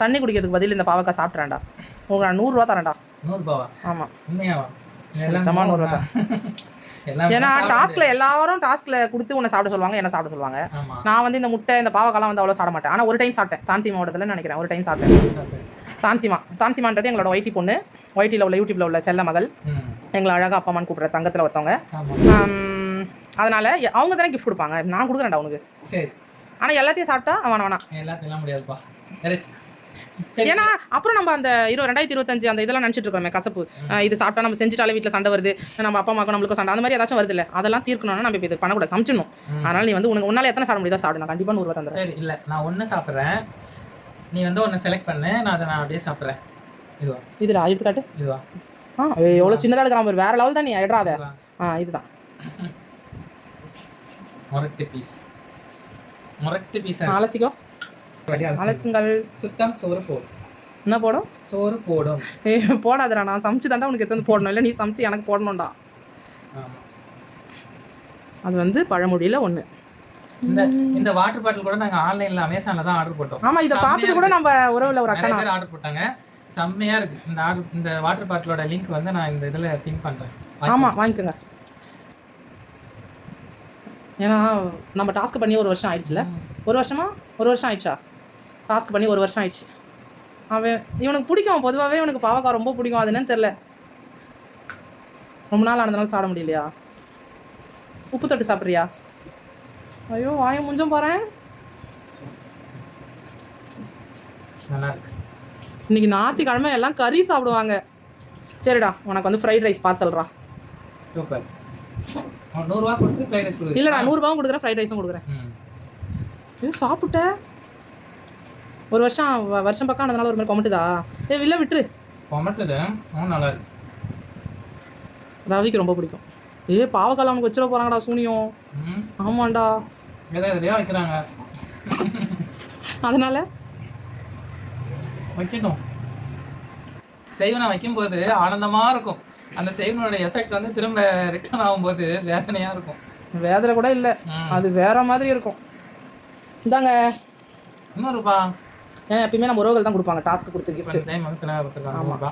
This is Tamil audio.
தண்ணி குடிக்கிறதுக்கு பதில் இந்த பாவக்காய் சாப்பிட்றேன்டா உங்களுக்கு நான் நூறுரூவா தரேன்டா. நூறுபாவா ஆமாம் உண்மையாவா? நிஜமா நூறுரூவா. தான். ஏன்னா டாஸ்க்ல எல்லாரும் டாஸ்க்ல கொடுத்து உன்னை சாப்பிட சொல்லுவாங்க என்ன சாப்பிட சொல்லுவாங்க. நான் வந்து இந்த முட்டை இந்த பாவக்காலாம் வந்து அவ்வளோ சாப்பிட மாட்டேன். ஆனால் ஒரு டைம் சாப்பிட்டேன். தான்சி மாவட்டத்தில் நினைக்கிறேன். ஒரு டைம் சாப்பிட்டேன். தான்சிமா. தான்சிமான்றது எங்களோட ஒய்டி பொண்ணு. ஒய்டியில் உள்ள யூடியூப்ல உள்ள செல்ல மகள். எங்களை அழகா அப்பா அம்மான்னு கூப்பிட்ற தங்கத்தில் ஒருத்தவங்க. அதனால அவங்க தானே கிஃப்ட் கொடுப்பாங்க. நான் கொடுக்குறேன்டா உனக்கு. சரி. ஆனால் எல்லாத்தையும் சாப்பிட்டா வேணாம் வேணாம் எல்லாத்தையும் முடியாதுப்பா. ஏன்னா அப்புறம் நம்ம அந்த இரு ரெண்டாயிரத்தி இருபத்தஞ்சு அந்த இதெல்லாம் நினச்சிட்டு இருக்கோமே கசப்பு இது சாப்பிட்டா நம்ம செஞ்சுட்டாலே வீட்டில் சண்டை வருது. நம்ம அப்பா அம்மாக்கும் நம்மளுக்கும் சண்டை. அந்த மாதிரி ஏதாச்சும் வருது இல்லை அதெல்லாம் தீர்க்கணும்னா நம்ம இது பண்ணக்கூடாது. சமைச்சிடணும். அதனால நீ வந்து உனக்கு உன்னால எத்தனை சாப்பிட முடியுதோ சாப்பிடு. நான் கண்டிப்பாக நூறுரூவா தந்துடுறேன் சரி இல்லை. நான் ஒன்று சாப்பிட்றேன். நீ வந்து ஒன்று செலக்ட் பண்ணு. நான் அதை நான் அப்படியே சாப்பிட்றேன். இதுவா? இதுடா எடுத்துக்காட்டு. இதுவா? ஆ எவ்வளோ சின்னதாக எடுக்கிற வேற லெவல் தான் நீ. எடுறாத ஆ இதுதான். முரட்டு பீஸ் முரட்டு பீஸ் அலசிக்கோ. அலசுங்கள். சுத்தம் சோறு போடும் என்ன போடும்? சோறு போடும். ஏ போடாதடா நான் சமைச்சு தாண்டா உனக்கு எத்தனை போடணும். இல்லை நீ சமைச்சு எனக்கு போடணும்டா. ஆமா. அது வந்து பழமொழியில் ஒன்று இந்த இந்த வாட்டர் பாட்டில் கூட நாங்க ஆன்லைன்ல அமேசான்ல தான் ஆர்டர் போட்டோம். ஆமாம் இதை பார்த்துட்டு கூட நம்ம உறவில் ஒரு அக்கா ஆர்டர் போட்டாங்க. செம்மையா இருக்கு. இந்த ஆர்டர் இந்த வாட்டர் பாட்டிலோட லிங்க் வந்து நான் இந்த இதுல பின் பண்றேன். ஆமாம் வாங்கிக்கோங்க. ஏன்னா நம்ம டாஸ்க் பண்ணி ஒரு வருஷம் ஆயிடுச்சுல. ஒரு வருஷமா? ஒரு வருஷம் ஆயிடுச்சா? டாஸ்க் பண்ணி ஒரு வருஷம் ஆயிடுச்சு. அவன் இவனுக்கு பிடிக்கும். பொதுவாகவே இவனுக்கு பாவக்காய் ரொம்ப பிடிக்கும். அது என்னன்னு தெரில ரொம்ப நாள் ஆனதுனால சாப்பிட முடியலையா? உப்பு தொட்டு சாப்பிட்றியா? ஐயோ வாயை நல்லா இருக்கு. இன்னைக்கு ஞாயிற்றுக்கிழமை எல்லாம் கறி சாப்பிடுவாங்க. சரிடா உனக்கு வந்து ஃப்ரைட் ரைஸ் பார்சல்ரா சூப்பர். நூறுரூவா கொடுத்து ஃப்ரைட் ரைஸ் கொடுக்குறேன் இல்லைடா நூறுரூபாவும் கொடுக்குறேன் ஃப்ரைட் ரைஸும் கொடுக்குறேன். ஐயோ சாப்பிட்ட ஒரு வருஷம் வருஷம் பக்கம் ஆனதுனால ஒரு மாதிரி கொமட்டுதா? ஏ இல்லை விட்டுரு. கொமட்டுது. அவன் நல்லா ரவிக்கு ரொம்ப பிடிக்கும். ஏ பாவக்கால அவனுக்கு வச்சிட போகிறாங்கடா சூனியம் ஆமாண்டா. எதை எதையோ வைக்கிறாங்க. அதனால? வைக்கட்டும். செய்வனை வைக்கும்போது ஆனந்தமா இருக்கும். அந்த செய்வனோட எஃபெக்ட் வந்து திரும்ப ரிட்டர்ன் ஆகும்போது வேதனையா இருக்கும். வேதனை கூட இல்லை. அது வேற மாதிரி இருக்கும். இந்தாங்க. இன்னொருப்பா ஏன்னா எப்பயுமே நம்ம உறவுகள் தான் கொடுப்பாங்க. டாஸ்க் கொடுத்து gift. டைம் வந்து நூறுபா